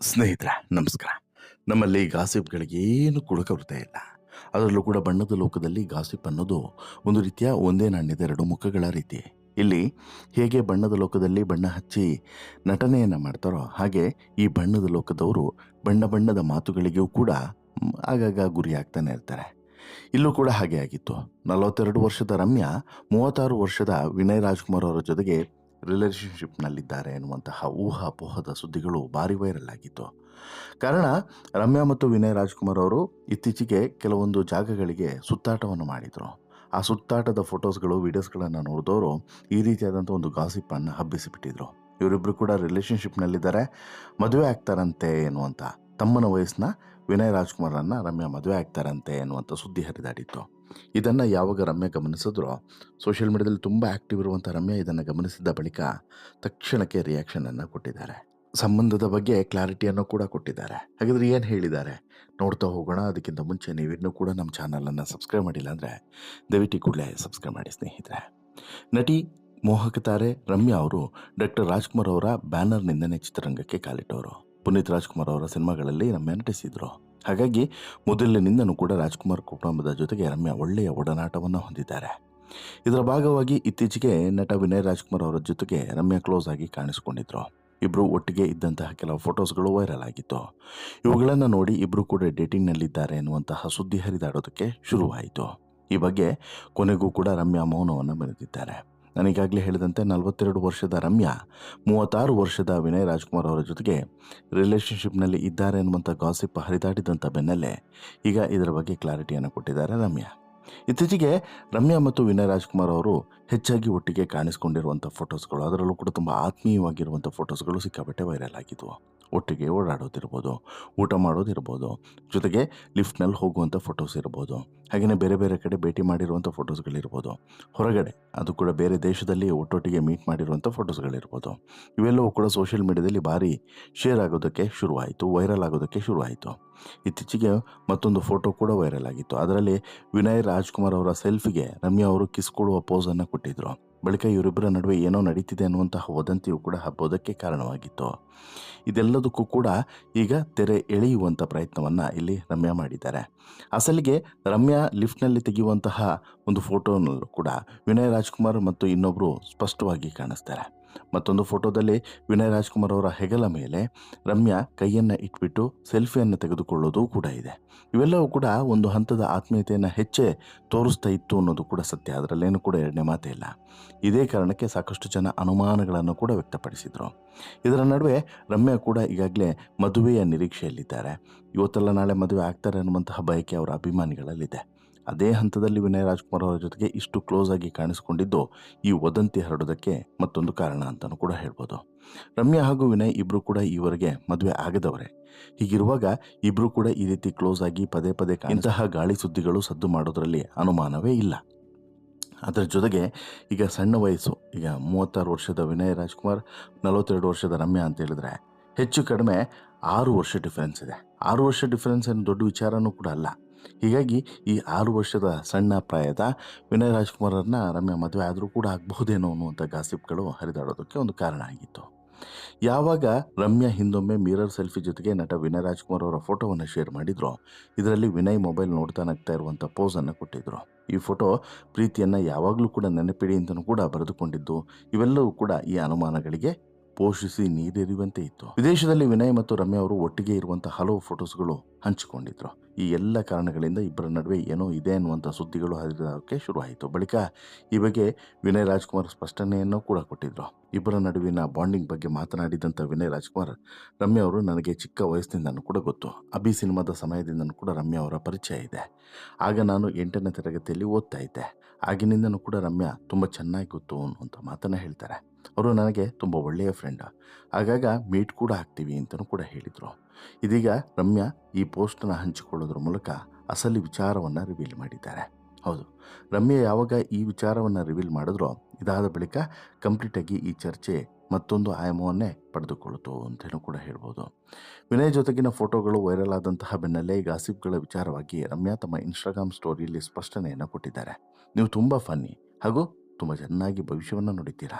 ಸ್ನೇಹಿತರೆ, ನಮಸ್ಕಾರ. ನಮ್ಮಲ್ಲಿ ಗಾಸಿಪ್ಗಳಿಗೆ ಏನು ಕೂಡ ಕೊರತೆ ಇಲ್ಲ. ಅದರಲ್ಲೂ ಕೂಡ ಬಣ್ಣದ ಲೋಕದಲ್ಲಿ ಗಾಸಿಪ್ ಅನ್ನೋದು ಒಂದು ರೀತಿಯ ಒಂದೇ ನಾಣ್ಯದ ಎರಡು ಮುಖಗಳ ರೀತಿ. ಇಲ್ಲಿ ಹೇಗೆ ಬಣ್ಣದ ಲೋಕದಲ್ಲಿ ಬಣ್ಣ ಹಚ್ಚಿ ನಟನೆಯನ್ನು ಮಾಡ್ತಾರೋ ಹಾಗೆ ಈ ಬಣ್ಣದ ಲೋಕದವರು ಬಣ್ಣ ಬಣ್ಣದ ಮಾತುಗಳಿಗೂ ಕೂಡ ಆಗಾಗ ಗುರಿಯಾಗ್ತಾನೆ ಇರ್ತಾರೆ. ಇಲ್ಲೂ ಕೂಡ ಹಾಗೆ ಆಗಿತ್ತು. ನಲವತ್ತೆರಡು ವರ್ಷದ ರಮ್ಯಾ, ಮೂವತ್ತಾರು ವರ್ಷದ ವಿನಯ್ ರಾಜ್ಕುಮಾರ್ ಅವರ ಜೊತೆಗೆ ರಿಲೇಷನ್ಶಿಪ್ನಲ್ಲಿದ್ದಾರೆ ಎನ್ನುವಂತಹ ಊಹಾಪೋಹದ ಸುದ್ದಿಗಳು ಭಾರಿ ವೈರಲ್ ಆಗಿತ್ತು. ಕಾರಣ, ರಮ್ಯಾ ಮತ್ತು ವಿನಯ್ ರಾಜ್ಕುಮಾರ್ ಅವರು ಇತ್ತೀಚೆಗೆ ಕೆಲವೊಂದು ಜಾಗಗಳಿಗೆ ಸುತ್ತಾಟವನ್ನು ಮಾಡಿದರು. ಆ ಸುತ್ತಾಟದ ಫೋಟೋಸ್ಗಳು, ವಿಡಿಯೋಸ್ಗಳನ್ನು ನೋಡಿದವರು ಈ ರೀತಿಯಾದಂಥ ಒಂದು ಗಾಸಿಪ್ಪನ್ನು ಹಬ್ಬಿಸಿಬಿಟ್ಟಿದ್ರು. ಇವರಿಬ್ಬರು ಕೂಡ ರಿಲೇಷನ್ಶಿಪ್ನಲ್ಲಿದ್ದಾರೆ ಮದುವೆ ಆಗ್ತಾರಂತೆ ಎನ್ನುವಂಥ ತಮ್ಮನ ವಯಸ್ಸನ್ನ ವಿನಯ್ ರಾಜ್ಕುಮಾರನ್ನು ರಮ್ಯಾ ಮದುವೆ ಆಗ್ತಾರಂತೆ ಎನ್ನುವಂಥ ಸುದ್ದಿ ಹರಿದಾಡಿತ್ತು. ಇದನ್ನು ಯಾವಾಗ ರಮ್ಯಾ ಗಮನಿಸಿದ್ರೋ ಸೋಷಿಯಲ್ ಮೀಡಿಯಾದಲ್ಲಿ ತುಂಬ ಆ್ಯಕ್ಟಿವ್ ಇರುವಂಥ ರಮ್ಯಾ ಇದನ್ನು ಗಮನಿಸಿದ ಬಳಿಕ ತಕ್ಷಣಕ್ಕೆ ರಿಯಾಕ್ಷನನ್ನು ಕೊಟ್ಟಿದ್ದಾರೆ. ಸಂಬಂಧದ ಬಗ್ಗೆ ಕ್ಲಾರಿಟಿಯನ್ನು ಕೂಡ ಕೊಟ್ಟಿದ್ದಾರೆ. ಹಾಗಾದರೆ ಏನು ಹೇಳಿದ್ದಾರೆ? ನೋಡ್ತಾ ಹೋಗೋಣ. ಅದಕ್ಕಿಂತ ಮುಂಚೆ ನೀವಿನ್ನೂ ಕೂಡ ನಮ್ಮ ಚಾನಲನ್ನು ಸಬ್ಸ್ಕ್ರೈಬ್ ಮಾಡಿಲ್ಲ ಅಂದರೆ ದಯವಿಟ್ಟು ಕೂಡಲೇ ಸಬ್ಸ್ಕ್ರೈಬ್ ಮಾಡಿ ಸ್ನೇಹಿತರೆ. ನಟಿ ಮೋಹಕ ತಾರೆ, ರಮ್ಯಾ ಅವರು ಡಾಕ್ಟರ್ ರಾಜ್ಕುಮಾರ್ ಅವರ ಬ್ಯಾನರ್ನಿಂದನೇ ಚಿತ್ರರಂಗಕ್ಕೆ ಕಾಲಿಟ್ಟವರು. ಪುನೀತ್ ರಾಜ್ಕುಮಾರ್ ಅವರ ಸಿನಿಮಾಗಳಲ್ಲಿ ರಮ್ಯಾ ನಟಿಸಿದ್ರು. ಹಾಗಾಗಿ ಮೊದಲಿನಿಂದನೂ ಕೂಡ ರಾಜ್ಕುಮಾರ್ ಕುಟುಂಬದ ಜೊತೆಗೆ ರಮ್ಯಾ ಒಳ್ಳೆಯ ಒಡನಾಟವನ್ನು ಹೊಂದಿದ್ದಾರೆ. ಇದರ ಭಾಗವಾಗಿ ಇತ್ತೀಚೆಗೆ ನಟ ವಿನಯ್ ರಾಜ್ಕುಮಾರ್ ಅವರ ಜೊತೆಗೆ ರಮ್ಯಾ ಕ್ಲೋಸ್ ಆಗಿ ಕಾಣಿಸಿಕೊಂಡಿದ್ರು. ಇಬ್ಬರು ಒಟ್ಟಿಗೆ ಇದ್ದಂತಹ ಕೆಲವು ಫೋಟೋಸ್ಗಳು ವೈರಲ್ ಆಗಿತ್ತು. ಇವುಗಳನ್ನು ನೋಡಿ ಇಬ್ಬರು ಕೂಡ ಡೇಟಿಂಗ್ನಲ್ಲಿದ್ದಾರೆ ಎನ್ನುವಂತಹ ಸುದ್ದಿ ಹರಿದಾಡೋದಕ್ಕೆ ಶುರುವಾಯಿತು. ಈ ಬಗ್ಗೆ ಕೊನೆಗೂ ಕೂಡ ರಮ್ಯಾ ಮೌನವನ್ನು ಮೆರೆದಿದ್ದಾರೆ. ನಾನೀಗಾಗಲೇ ಹೇಳಿದಂತೆ ನಲವತ್ತೆರಡು ವರ್ಷದ ರಮ್ಯಾ, ಮೂವತ್ತಾರು ವರ್ಷದ ವಿನಯ್ ರಾಜ್ಕುಮಾರ್ ಅವರ ಜೊತೆಗೆ ರಿಲೇಷನ್ಶಿಪ್ನಲ್ಲಿ ಇದ್ದಾರೆ ಎನ್ನುವಂಥ ಗಾಸಿಪ್ ಹರಿದಾಡಿದಂಥ ಬೆನ್ನಲ್ಲೇ ಈಗ ಇದರ ಬಗ್ಗೆ ಕ್ಲಾರಿಟಿಯನ್ನು ಕೊಟ್ಟಿದ್ದಾರೆ ರಮ್ಯಾ. ಇತ್ತೀಚೆಗೆ ರಮ್ಯಾ ಮತ್ತು ವಿನಯ್ ರಾಜ್ಕುಮಾರ್ ಅವರು ಹೆಚ್ಚಾಗಿ ಒಟ್ಟಿಗೆ ಕಾಣಿಸ್ಕೊಂಡಿರುವಂಥ ಫೋಟೋಸ್ಗಳು ಅದರಲ್ಲೂ ಕೂಡ ತುಂಬ ಆತ್ಮೀಯವಾಗಿರುವಂಥ ಫೋಟೋಸ್ಗಳು ಸಿಕ್ಕಾಪಟ್ಟೆ ವೈರಲ್ ಆಗಿದ್ವು. ಒಟ್ಟಿಗೆ ಓಡಾಡೋದಿರ್ಬೋದು, ಊಟ ಮಾಡೋದಿರ್ಬೋದು, ಜೊತೆಗೆ ಲಿಫ್ಟ್ನಲ್ಲಿ ಹೋಗುವಂಥ ಫೋಟೋಸ್ ಇರ್ಬೋದು ಹಾಗೆಯೇ ಬೇರೆ ಬೇರೆ ಕಡೆ ಭೇಟಿ ಮಾಡಿರುವಂಥ ಫೋಟೋಸ್ಗಳಿರ್ಬೋದು, ಹೊರಗಡೆ ಅದು ಕೂಡ ಬೇರೆ ದೇಶದಲ್ಲಿ ಒಟ್ಟೊಟ್ಟಿಗೆ ಮೀಟ್ ಮಾಡಿರುವಂಥ ಫೋಟೋಸ್ಗಳಿರ್ಬೋದು, ಇವೆಲ್ಲವೂ ಕೂಡ ಸೋಷಿಯಲ್ ಮೀಡಿಯಾದಲ್ಲಿ ಭಾರಿ ಶೇರ್ ಆಗೋದಕ್ಕೆ ಶುರುವಾಯಿತು, ವೈರಲ್ ಆಗೋದಕ್ಕೆ ಶುರುವಾಯಿತು. ಇತ್ತೀಚೆಗೆ ಮತ್ತೊಂದು ಫೋಟೋ ಕೂಡ ವೈರಲ್ ಆಗಿತ್ತು, ಅದರಲ್ಲಿ ವಿನಯ್ ರಾಜ್ಕುಮಾರ್ ಅವರ ಸೆಲ್ಫಿಗೆ ರಮ್ಯಾ ಅವರು ಕಿಸ್ ಕೊಡುವ ಪೋಸನ್ನು ಕೊಟ್ಟಿದ್ರು. ಬಳಿಕ ಇವರಿಬ್ಬರ ನಡುವೆ ಏನೋ ನಡೀತಿದೆ ಅನ್ನುವಂತಹ ವದಂತಿಯು ಕೂಡ ಹಬ್ಬೋದಕ್ಕೆ ಕಾರಣವಾಗಿತ್ತು. ಇದೆಲ್ಲದಕ್ಕೂ ಕೂಡ ಈಗ ತೆರೆ ಎಳೆಯುವಂಥ ಪ್ರಯತ್ನವನ್ನು ಇಲ್ಲಿ ರಮ್ಯಾ ಮಾಡಿದ್ದಾರೆ. ಅಸಲಿಗೆ ರಮ್ಯಾ ಲಿಫ್ಟ್ನಲ್ಲಿ ತೆಗೆಯುವಂತಹ ಒಂದು ಫೋಟೋನಲ್ಲೂ ಕೂಡ ವಿನಯ್ ರಾಜ್ಕುಮಾರ್ ಮತ್ತು ಇನ್ನೊಬ್ಬರು ಸ್ಪಷ್ಟವಾಗಿ ಕಾಣಿಸ್ತಾರೆ. ಮತ್ತೊಂದು ಫೋಟೋದಲ್ಲಿ ವಿನಯ್ ರಾಜ್ಕುಮಾರ್ ಅವರ ಹೆಗಲ ಮೇಲೆ ರಮ್ಯಾ ಕೈಯನ್ನು ಇಟ್ಬಿಟ್ಟು ಸೆಲ್ಫಿಯನ್ನು ತೆಗೆದುಕೊಳ್ಳೋದು ಕೂಡ ಇದೆ. ಇವೆಲ್ಲವೂ ಕೂಡ ಒಂದು ಹಂತದ ಆತ್ಮೀಯತೆಯನ್ನು ಹೆಚ್ಚೆ ತೋರಿಸ್ತಾ ಇತ್ತು ಅನ್ನೋದು ಕೂಡ ಸತ್ಯ. ಅದರಲ್ಲೇನು ಕೂಡ ಎರಡನೇ ಮಾತೇ ಇಲ್ಲ. ಇದೇ ಕಾರಣಕ್ಕೆ ಸಾಕಷ್ಟು ಜನ ಅನುಮಾನಗಳನ್ನು ಕೂಡ ವ್ಯಕ್ತಪಡಿಸಿದರು. ಇದರ ನಡುವೆ ರಮ್ಯಾ ಕೂಡ ಈಗಾಗಲೇ ಮದುವೆಯ ನಿರೀಕ್ಷೆಯಲ್ಲಿದ್ದಾರೆ. ಇವತ್ತೆಲ್ಲ ನಾಳೆ ಮದುವೆ ಆಗ್ತಾರೆ ಅನ್ನುವಂತಹ ಬಯಕೆ ಅವರ ಅಭಿಮಾನಿಗಳಲ್ಲಿದೆ. ಅದೇ ಹಂತದಲ್ಲಿ ವಿನಯ್ ರಾಜ್ಕುಮಾರ್ ಅವರ ಜೊತೆಗೆ ಇಷ್ಟು ಕ್ಲೋಸ್ ಆಗಿ ಕಾಣಿಸಿಕೊಂಡಿದ್ದು ಈ ವದಂತಿ ಹರಡೋದಕ್ಕೆ ಮತ್ತೊಂದು ಕಾರಣ ಅಂತಲೂ ಕೂಡ ಹೇಳ್ಬೋದು. ರಮ್ಯಾ ಹಾಗೂ ವಿನಯ್ ಇಬ್ಬರು ಕೂಡ ಈವರೆಗೆ ಮದುವೆ ಆಗದವರೇ ಹೀಗಿರುವಾಗ ಇಬ್ಬರು ಕೂಡ ಈ ರೀತಿ ಕ್ಲೋಸ್ ಆಗಿ ಪದೇ ಪದೇ ಇಂತಹ ಗಾಳಿ ಸುದ್ದಿಗಳು ಸದ್ದು ಮಾಡೋದರಲ್ಲಿ ಅನುಮಾನವೇ ಇಲ್ಲ. ಅದರ ಜೊತೆಗೆ ಈಗ ಸಣ್ಣ ವಯಸ್ಸು ಈಗ ಮೂವತ್ತಾರು ವರ್ಷದ ವಿನಯ್ ರಾಜ್ಕುಮಾರ್ ನಲವತ್ತೆರಡು ವರ್ಷದ ರಮ್ಯಾ ಅಂತ ಹೇಳಿದ್ರೆ ಹೆಚ್ಚು ಕಡಿಮೆ ಆರು ವರ್ಷ ಡಿಫರೆನ್ಸ್ ಇದೆ. ಆರು ವರ್ಷ ಡಿಫರೆನ್ಸ್ ಏನು ದೊಡ್ಡ ವಿಚಾರನೂ ಕೂಡ ಅಲ್ಲ. ಹೀಗಾಗಿ ಈ ಆರು ವರ್ಷದ ಸಣ್ಣ ಪ್ರಾಯದ ವಿನಯ್ ರಾಜ್ಕುಮಾರನ್ನ ರಮ್ಯ ಮದುವೆ ಆದರೂ ಕೂಡ ಆಗಬಹುದೇನೋ ಅನ್ನುವಂಥ ಗಾಸಿಪ್ಗಳು ಹರಿದಾಡೋದಕ್ಕೆ ಒಂದು ಕಾರಣ ಆಗಿತ್ತು. ಯಾವಾಗ ರಮ್ಯಾ ಹಿಂದೊಮ್ಮೆ ಮಿರರ್ ಸೆಲ್ಫಿ ಜೊತೆಗೆ ನಟ ವಿನಯ್ ರಾಜ್ಕುಮಾರ್ ಅವರ ಫೋಟೋವನ್ನು ಶೇರ್ ಮಾಡಿದ್ರು, ಇದರಲ್ಲಿ ವಿನಯ್ ಮೊಬೈಲ್ ನೋಡ್ತಾ ನಗ್ತಾ ಇರುವಂಥ ಪೋಸನ್ನು ಕೊಟ್ಟಿದ್ರು. ಈ ಫೋಟೋ ಪ್ರೀತಿಯನ್ನು ಯಾವಾಗಲೂ ಕೂಡ ನೆನಪಿಡಿ ಅಂತಲೂ ಕೂಡ ಬರೆದುಕೊಂಡಿದ್ದು, ಇವೆಲ್ಲವೂ ಕೂಡ ಈ ಅನುಮಾನಗಳಿಗೆ ಪೋಷಿಸಿ ನೀರೆರಿಯುವಂತೆ ಇತ್ತು. ವಿದೇಶದಲ್ಲಿ ವಿನಯ್ ಮತ್ತು ರಮ್ಯಾ ಅವರು ಒಟ್ಟಿಗೆ ಇರುವಂತಹ ಹಲವು ಫೋಟೋಸ್ಗಳು ಹಂಚಿಕೊಂಡಿದ್ರು. ಈ ಎಲ್ಲ ಕಾರಣಗಳಿಂದ ಇಬ್ಬರ ನಡುವೆ ಏನೋ ಇದೆ ಅನ್ನುವಂಥ ಸುದ್ದಿಗಳು ಹರಿದಾಡೋಕ್ಕೆ ಶುರುವಾಯಿತು. ಬಳಿಕ ಈ ಬಗ್ಗೆ ವಿನಯ್ ರಾಜ್ಕುಮಾರ್ ಸ್ಪಷ್ಟನೆಯನ್ನು ಕೂಡ ಕೊಟ್ಟಿದ್ರು. ಇಬ್ಬರ ನಡುವಿನ ಬಾಂಡಿಂಗ್ ಬಗ್ಗೆ ಮಾತನಾಡಿದಂಥ ವಿನಯ್ ರಾಜ್ಕುಮಾರ್, ರಮ್ಯಾ ಅವರು ನನಗೆ ಚಿಕ್ಕ ವಯಸ್ಸಿನಿಂದನೂ ಕೂಡ ಗೊತ್ತು. ಅಭಿ ಸಿನಿಮಾದ ಸಮಯದಿಂದನೂ ಕೂಡ ರಮ್ಯಾ ಅವರ ಪರಿಚಯ ಇದೆ. ಆಗ ನಾನು ಎಂಟನೇ ತರಗತಿಯಲ್ಲಿ ಓದ್ತಾ ಇದ್ದೆ. ಆಗಿನಿಂದನೂ ಕೂಡ ರಮ್ಯಾ ತುಂಬ ಚೆನ್ನಾಗಿ ಗೊತ್ತು ಅನ್ನುವಂಥ ಮಾತನ್ನು ಹೇಳ್ತಾರೆ. ಅವರು ನನಗೆ ತುಂಬ ಒಳ್ಳೆಯ ಫ್ರೆಂಡ ಆಗಾಗ ಮೀಟ್ ಕೂಡ ಆಗ್ತೀವಿ ಅಂತಲೂ ಕೂಡ ಹೇಳಿದರು. ಇದೀಗ ರಮ್ಯಾ ಈ ಪೋಸ್ಟನ್ನು ಹಂಚಿಕೊಳ್ಳೋದ್ರ ಮೂಲಕ ಅಸಲಿ ವಿಚಾರವನ್ನು ರಿವೀಲ್ ಮಾಡಿದ್ದಾರೆ. ಹೌದು, ರಮ್ಯಾ ಯಾವಾಗ ಈ ವಿಚಾರವನ್ನು ರಿವೀಲ್ ಮಾಡಿದ್ರೋ ಇದಾದ ಬಳಿಕ ಕಂಪ್ಲೀಟಾಗಿ ಈ ಚರ್ಚೆ ಮತ್ತೊಂದು ಆಯಾಮವನ್ನೇ ಪಡೆದುಕೊಳ್ಳುತ್ತು ಅಂತಲೂ ಕೂಡ ಹೇಳ್ಬೋದು. ವಿನಯ್ ಜೊತೆಗಿನ ಫೋಟೋಗಳು ವೈರಲ್ ಆದಂತಹ ಬೆನ್ನಲ್ಲೇ ಗಾಸಿಪ್ಗಳ ವಿಚಾರವಾಗಿ ರಮ್ಯಾ ತಮ್ಮ ಇನ್ಸ್ಟಾಗ್ರಾಮ್ ಸ್ಟೋರಿಯಲ್ಲಿ ಸ್ಪಷ್ಟನೆಯನ್ನು ಕೊಟ್ಟಿದ್ದಾರೆ. ನೀವು ತುಂಬ ಫನ್ನಿ ಹಾಗೂ ತುಂಬ ಚೆನ್ನಾಗಿ ಭವಿಷ್ಯವನ್ನು ನುಡಿತೀರಾ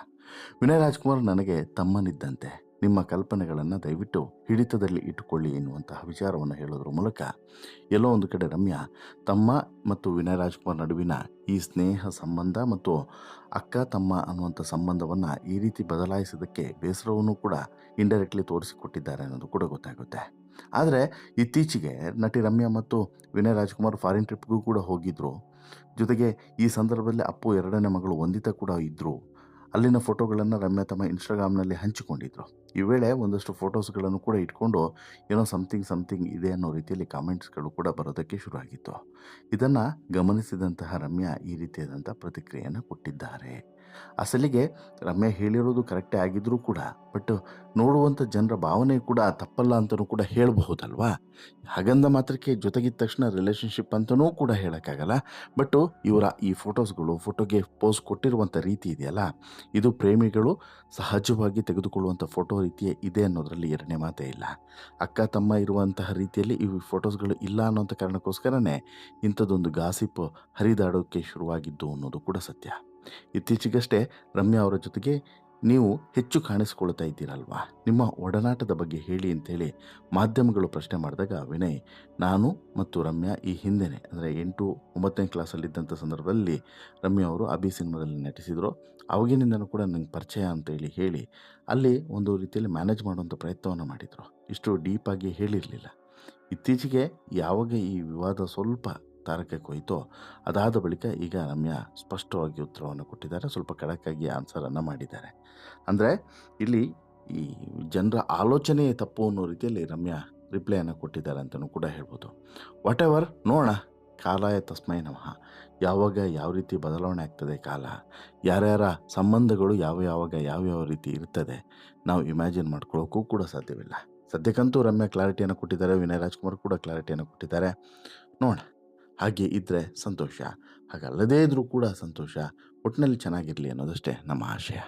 ವಿನಯ್ ರಾಜ್ಕುಮಾರ್ ನನಗೆ ತಮ್ಮನಿದ್ದಂತೆ. ನಿಮ್ಮ ಕಲ್ಪನೆಗಳನ್ನು ದಯವಿಟ್ಟು ಹಿಡಿತದಲ್ಲಿ ಇಟ್ಟುಕೊಳ್ಳಿ ಎನ್ನುವಂತಹ ವಿಚಾರವನ್ನು ಹೇಳೋದ್ರ ಮೂಲಕ ಎಲ್ಲೋ ಒಂದು ಕಡೆ ರಮ್ಯಾ, ತಮ್ಮ ಮತ್ತು ವಿನಯ್ ರಾಜ್ಕುಮಾರ್ ನಡುವಿನ ಈ ಸ್ನೇಹ ಸಂಬಂಧ ಮತ್ತು ಅಕ್ಕ, ತಮ್ಮ ಅನ್ನುವಂಥ ಸಂಬಂಧವನ್ನು ಈ ರೀತಿ ಬದಲಾಯಿಸೋದಕ್ಕೆ ಬೇಸರವನ್ನು ಕೂಡ ಇಂಡೈರೆಕ್ಟ್ಲಿ ತೋರಿಸಿಕೊಟ್ಟಿದ್ದಾರೆ ಅನ್ನೋದು ಕೂಡ ಗೊತ್ತಾಗುತ್ತೆ. ಆದರೆ ಇತ್ತೀಚೆಗೆ ನಟಿ ರಮ್ಯಾ ಮತ್ತು ವಿನಯ್ ರಾಜ್ಕುಮಾರ್ ಫಾರಿನ್ ಟ್ರಿಪ್ಗೂ ಕೂಡ ಹೋಗಿದ್ದರು ಜೊತೆಗೆ ಈ ಸಂದರ್ಭದಲ್ಲಿ ಅಪ್ಪು ಎರಡನೇ ಮಗಳು ವಂದಿತಾ ಕೂಡ ಇದ್ದರು ಅಲ್ಲಿನ ಫೋಟೋಗಳನ್ನು ರಮ್ಯಾ ತಮ್ಮ ಇನ್ಸ್ಟಾಗ್ರಾಮ್ನಲ್ಲಿ ಹಂಚಿಕೊಂಡಿದ್ರು. ಈ ವೇಳೆ ಒಂದಷ್ಟು ಫೋಟೋಸ್ಗಳನ್ನು ಕೂಡ ಇಟ್ಕೊಂಡು, ಏನೋ ಸಮಥಿಂಗ್ ಸಮಥಿಂಗ್ ಇದೆ ಅನ್ನೋ ರೀತಿಯಲ್ಲಿ ಕಾಮೆಂಟ್ಸ್ಗಳು ಕೂಡ ಬರೋದಕ್ಕೆ ಶುರುವಾಗಿತ್ತು. ಇದನ್ನು ಗಮನಿಸಿದಂತಹ ರಮ್ಯಾ ಈ ರೀತಿಯಾದಂಥ ಪ್ರತಿಕ್ರಿಯೆಯನ್ನು ಕೊಟ್ಟಿದ್ದಾರೆ. ಅಸಲಿಗೆ ರಮ್ಯಾ ಹೇಳಿರೋದು ಕರೆಕ್ಟೇ ಆಗಿದ್ರೂ ಕೂಡ, ಬಟ್ ನೋಡುವಂಥ ಜನರ ಭಾವನೆ ಕೂಡ ತಪ್ಪಲ್ಲ ಅಂತಲೂ ಕೂಡ ಹೇಳಬಹುದಲ್ವಾ? ಹಾಗಂದ ಮಾತ್ರಕ್ಕೆ ಜೊತೆಗಿದ್ದ ತಕ್ಷಣ ರಿಲೇಷನ್ಶಿಪ್ ಅಂತಲೂ ಕೂಡ ಹೇಳೋಕ್ಕಾಗಲ್ಲ. ಬಟ್ಟು ಇವರ ಈ ಫೋಟೋಸ್ಗಳು, ಫೋಟೋಗೆ ಪೋಸ್ ಕೊಟ್ಟಿರುವಂಥ ರೀತಿ ಇದೆಯಲ್ಲ, ಇದು ಪ್ರೇಮಿಗಳು ಸಹಜವಾಗಿ ತೆಗೆದುಕೊಳ್ಳುವಂಥ ಫೋಟೋ ರೀತಿಯೇ ಇದೆ ಅನ್ನೋದರಲ್ಲಿ ಎರಡನೇ ಮಾತೇ ಇಲ್ಲ. ಅಕ್ಕ, ತಮ್ಮ ಇರುವಂತಹ ರೀತಿಯಲ್ಲಿ ಈ ಫೋಟೋಸ್ಗಳು ಇಲ್ಲ ಅನ್ನೋಂಥ ಕಾರಣಕ್ಕೋಸ್ಕರನೇ ಇಂಥದ್ದೊಂದು ಗಾಸಿಪ್ ಹರಿದಾಡೋಕ್ಕೆ ಶುರುವಾಗಿದ್ದು ಅನ್ನೋದು ಕೂಡ ಸತ್ಯ. ಇತ್ತೀಚೆಗಷ್ಟೇ ರಮ್ಯಾ ಅವರ ಜೊತೆಗೆ ನೀವು ಹೆಚ್ಚು ಕಾಣಿಸಿಕೊಳ್ತಾ ಇದ್ದೀರಲ್ವಾ? ನಿಮ್ಮ ಒಡನಾಟದ ಬಗ್ಗೆ ಹೇಳಿ ಅಂತೇಳಿ ಮಾಧ್ಯಮಗಳು ಪ್ರಶ್ನೆ ಮಾಡಿದಾಗ, ವಿನಯ್, ನಾನು ಮತ್ತು ರಮ್ಯಾ ಈ ಹಿಂದೆನೇ, ಅಂದರೆ ಎಂಟು, ಒಂಬತ್ತನೇ ಕ್ಲಾಸಲ್ಲಿದ್ದಂಥ ಸಂದರ್ಭದಲ್ಲಿ ರಮ್ಯಾ ಅವರು ಅಭಿ ಸಿನಿಮಾದಲ್ಲಿ ನಟಿಸಿದರು. ಅವಾಗಿನಿಂದನೂ ಕೂಡ ನನಗೆ ಪರಿಚಯ ಅಂತೇಳಿ ಹೇಳಿ ಅಲ್ಲಿ ಒಂದು ರೀತಿಯಲ್ಲಿ ಮ್ಯಾನೇಜ್ ಮಾಡುವಂಥ ಪ್ರಯತ್ನವನ್ನು ಮಾಡಿದರು. ಇಷ್ಟು ಡೀಪಾಗಿ ಹೇಳಿರಲಿಲ್ಲ. ಇತ್ತೀಚೆಗೆ ಯಾವಾಗ ಈ ವಿವಾದ ಸ್ವಲ್ಪ ತಾರಕಕ್ಕೆ ಹೋಯಿತೋ ಅದಾದ ಬಳಿಕ ಈಗ ರಮ್ಯಾ ಸ್ಪಷ್ಟವಾಗಿ ಉತ್ತರವನ್ನು ಕೊಟ್ಟಿದ್ದಾರೆ. ಸ್ವಲ್ಪ ಖಡಕ್ಕಾಗಿ ಆನ್ಸರನ್ನು ಮಾಡಿದ್ದಾರೆ. ಅಂದರೆ ಇಲ್ಲಿ ಈ ಜನರ ಆಲೋಚನೆಯೇ ತಪ್ಪು ಅನ್ನೋ ರೀತಿಯಲ್ಲಿ ರಮ್ಯಾ ರಿಪ್ಲೈಯನ್ನು ಕೊಟ್ಟಿದ್ದಾರೆ ಅಂತಲೂ ಕೂಡ ಹೇಳ್ಬೋದು. ವಾಟ್ ಎವರ್ ನೋಡೋಣ. ಕಾಲಾಯ ತಸ್ಮೈ ನಮಃ. ಯಾವಾಗ ಯಾವ ರೀತಿ ಬದಲಾವಣೆ ಆಗ್ತದೆ ಕಾಲ? ಯಾರ್ಯಾರ ಸಂಬಂಧಗಳು ಯಾವ ಯಾವಾಗ ಯಾವ ಯಾವ ರೀತಿ ಇರ್ತದೆ? ನಾವು ಇಮ್ಯಾಜಿನ್ ಮಾಡ್ಕೊಳ್ಳೋಕ್ಕೂ ಕೂಡ ಸಾಧ್ಯವಿಲ್ಲ. ಸದ್ಯಕ್ಕಂತೂ ರಮ್ಯಾ ಕ್ಲಾರಿಟಿಯನ್ನು ಕೊಟ್ಟಿದ್ದಾರೆ. ವಿನಯ್ ರಾಜ್ಕುಮಾರ್ ಕೂಡ ಕ್ಲಾರಿಟಿಯನ್ನು ಕೊಟ್ಟಿದ್ದಾರೆ. ನೋಡೋಣ. ಹಾಗೆ ಇದ್ದರೆ ಸಂತೋಷ. ಹಾಗಲ್ಲದೇ ಇದ್ದರೂ ಕೂಡ ಸಂತೋಷ. ಒಟ್ಟಿನಲ್ಲಿ ಚೆನ್ನಾಗಿರಲಿ ಅನ್ನೋದಷ್ಟೇ ನಮ್ಮ ಆಶಯ.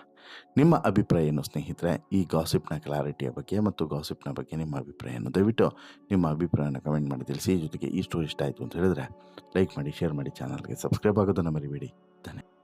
ನಿಮ್ಮ ಅಭಿಪ್ರಾಯ ಏನು ಸ್ನೇಹಿತರೆ, ಈ ಗಾಸಿಪ್ನ ಕ್ಲಾರಿಟಿಯ ಬಗ್ಗೆ ಮತ್ತು ಗಾಸಿಪ್ನ ಬಗ್ಗೆ ನಿಮ್ಮ ಅಭಿಪ್ರಾಯವನ್ನು ದಯವಿಟ್ಟು ನಿಮ್ಮ ಅಭಿಪ್ರಾಯನ ಕಮೆಂಟ್ ಮಾಡಿ ತಿಳಿಸಿ. ಜೊತೆಗೆ ಈ ಸ್ಟೋರಿ ಇಷ್ಟ ಆಯಿತು ಅಂತ ಹೇಳಿದ್ರೆ ಲೈಕ್ ಮಾಡಿ, ಶೇರ್ ಮಾಡಿ, ಚಾನಲ್ಗೆ ಸಬ್ಸ್ಕ್ರೈಬ್ ಆಗೋದನ್ನು ಮರಿಬೇಡಿ. ಧನ್ಯವಾದ